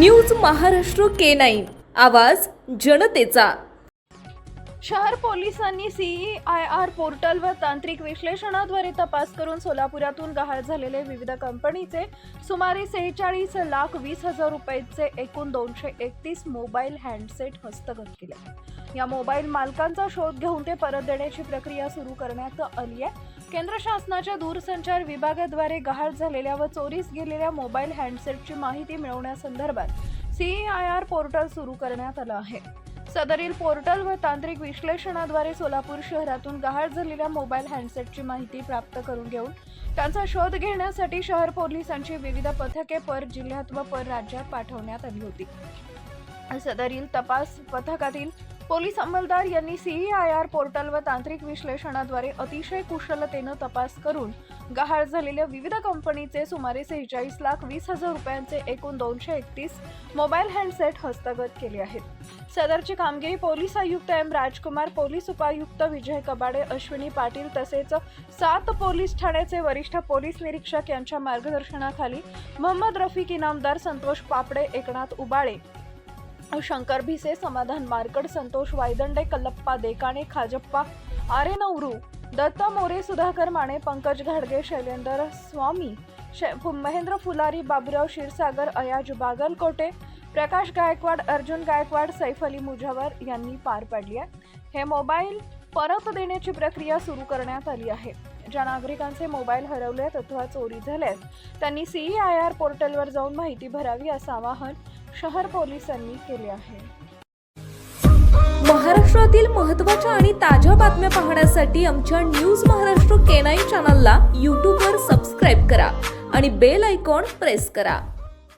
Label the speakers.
Speaker 1: News Maharashtra K nine. आवाज जनतेचा.
Speaker 2: शहर पोलिसांनी सीई आय आर पोर्टल व तांत्रिक विश्लेषणाद्वारे तपास करून सोलापुरातून गहाळ झालेले विविध कंपनीचे सुमारे सेहेचाळीस लाख वीस हजार रुपयाचे एकूण दोनशे एकतीस मोबाईल हँडसेट हस्तगत केले. या मोबाईल मालकांचा शोध घेऊन ते परत देण्याची प्रक्रिया सुरू करण्यात आली आहे. केंद्र शासनाच्या दूरसंचार विभागाद्वारे गहाळ झालेल्या व चोरीस गेलेल्या मोबाईल हँडसेटची माहिती मिळवण्यासंदर्भात सीईआयआर आय आर पोर्टल सुरू करण्यात आलं आहे. सदरील पोर्टल व तांत्रिक विश्लेषणाद्वारे सोलापूर शहरातून गहाळ झालेल्या मोबाईल हँडसेटची माहिती प्राप्त करून घेऊन त्यांचा शोध घेण्यासाठी शहर पोलिसांची विविध पथके पर जिल्ह्यात व पर राज्यात पाठवण्यात आली होती. सदरील तपास पथकातील पोलीस अंमलदार यांनी सीईआयआर पोर्टल व तांत्रिक विश्लेषणाद्वारे अतिशय कुशलतेनं तपास करून गहाळ झालेल्या विविध कंपनीचे सुमारे सेहेचाळीस लाख वीस हजार रुपयांचे एकूण दोनशे एकतीस मोबाईल हँडसेट हस्तगत केले आहेत. सदरची कामगिरी पोलीस आयुक्त एम राजकुमार पोलीस उपायुक्त विजय कबाडे अश्विनी पाटील तसेच सात पोलीस ठाण्याचे वरिष्ठ पोलीस निरीक्षक यांच्या मार्गदर्शनाखाली मोहम्मद रफिक इनामदार संतोष पापडे एकनाथ उबाळे शंकर भिसे समाधान मार्कड संतोष वायदंडे कल्लप्पा देकाणे खाजप्पा आरे नवरू दत्ता मोरे सुधाकर माने पंकज घाडगे शैलेंद्र स्वामी शे- महेंद्र फुलारी बाबुराव क्षीरसागर अयाज बागलकोटे प्रकाश गायकवाड अर्जुन गायकवाड सैफ अली मुजावर यांनी पार पाडली आहे. हे मोबाईल परत देण्याची प्रक्रिया सुरू करण्यात आली आहे. ज्या नागरिकांचे मोबाईल हरवलेत अथवा चोरी झाल्यात त्यांनी सीई आय आर पोर्टलवर जाऊन माहिती भरावी असं आवाहन शहर पोलिसांनी केले आहे.
Speaker 1: महाराष्ट्रातील महत्त्वाच्या आणि ताज्या बातम्या पाहण्यासाठी आमच्या न्यूज महाराष्ट्र केनाई चॅनलला यूट्यूबवर सबस्क्राईब करा आणि बेल आयकॉन प्रेस करा.